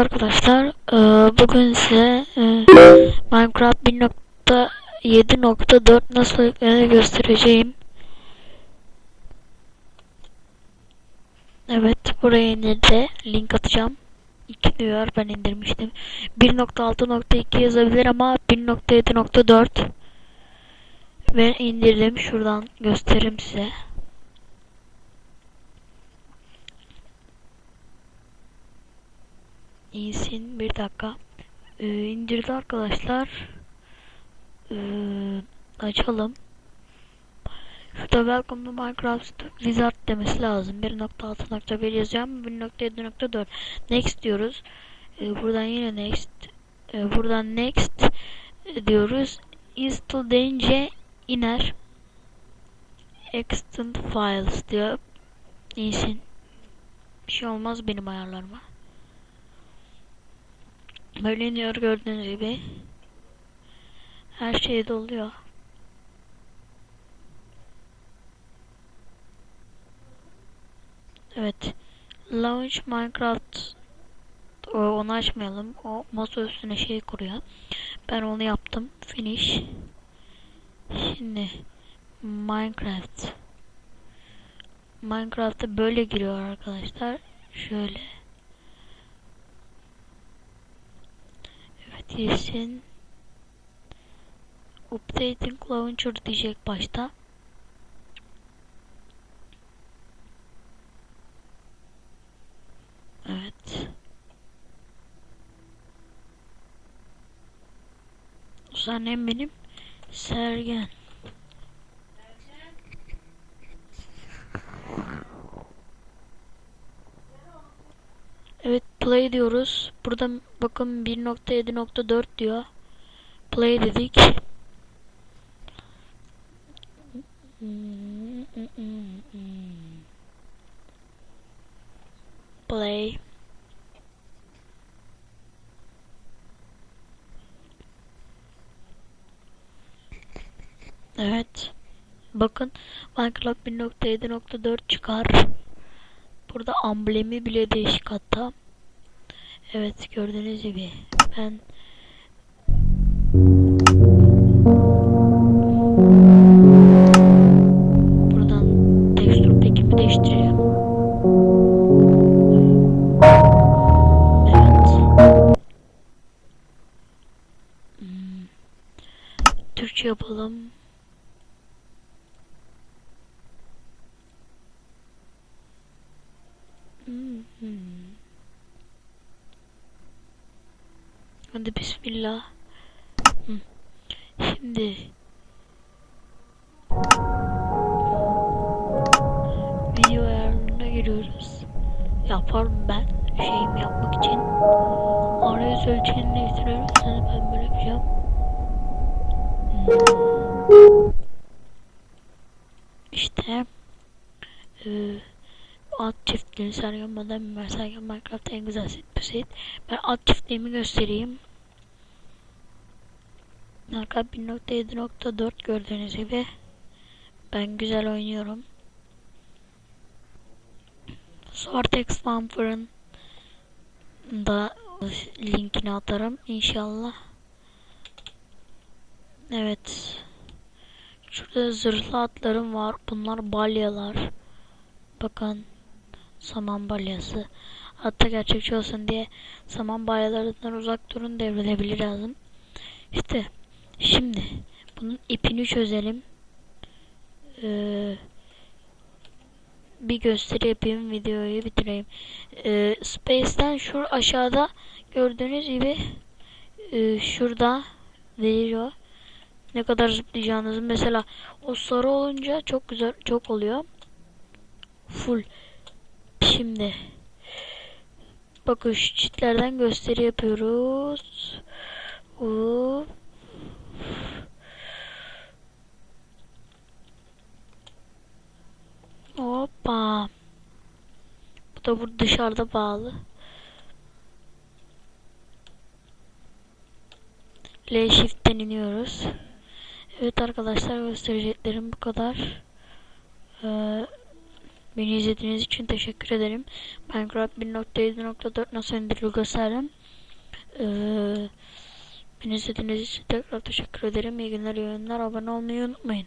arkadaşlar, e, bugün size e, Minecraft 1.7.4 nasıl yüklenir göstereceğim. Evet, buraya indirdi. Link atacağım. İki diyor, ben indirmiştim. 1.6.2 yazabilir ama 1.7.4 ve indirdim. Şuradan göstereyim size. İyisin. Bir dakika. Ee, indirdi arkadaşlar. Ee, açalım. Şurada Welcome to Minecraft Wizard demesi lazım. 1.6.1 yazacağım. 1.7.4 Next diyoruz. Ee, buradan yine Next. Ee, buradan Next diyoruz. Install deyince iner. Extend Files diyor. İyisin. Bir şey olmaz benim ayarlarıma. Böyle iniyor gördüğünüz gibi. Her şey doluyor. Evet. Launch Minecraft onu açmayalım. O masa üstüne şey kuruyor. Ben onu yaptım. Finish. Şimdi Minecraft. Minecraft'a böyle giriyor arkadaşlar. Şöyle. Evet girsin. Updating Launcher diyecek başta. Evet. Sahnem benim Sergen. Evet play diyoruz. Burada bakın 1.7.4 diyor. Play dedik. Play. Evet. Bakın Minecraft 1.7.4 çıkar. Burada amblemi bile değişik hatta. Evet gördüğünüz gibi ben buradan texture pack'imi değiştireceğim. Evet. Hmm. Türkçe yapalım. Hmm. Hadi bismillah. Şimdi video ayarlarına giriyoruz. Yaparım ben şeyimi yapmak için. Arayüz ölçeğini değiştiriyoruz. Sonra ben böyle yapacağım. İşte eee at sargamadan mimar sargam Minecraft en güzel set bu. Ben at çiftliğimi göstereyim. Minecraft 1.7.4 gördüğünüz gibi. Ben güzel oynuyorum. Sortex Vampir'ın da linkini atarım inşallah. Evet. Şurada zırhlı atlarım var. Bunlar balyalar. Bakın saman balyası. Hatta gerçekçi olsun diye saman balyalarından uzak durun devrilebilir lazım. İşte şimdi bunun ipini çözelim. Ee, bir gösteri yapayım videoyu bitireyim. Ee, Space'ten şu aşağıda gördüğünüz gibi e, şurada veriyor. Ne kadar zıplayacağınızı mesela o sarı olunca çok güzel çok oluyor. Full Şimdi bakın şu çitlerden gösteri yapıyoruz. Hop. Hoppa. Bu da burada dışarıda bağlı. L shift'ten iniyoruz. Evet arkadaşlar göstereceklerim bu kadar. Ee, Beni izlediğiniz için teşekkür ederim. Minecraft 1.7.4 nasıl indirilir gösterdim. Ee, beni izlediğiniz için tekrar teşekkür ederim. İyi günler, iyi oyunlar. Abone olmayı unutmayın.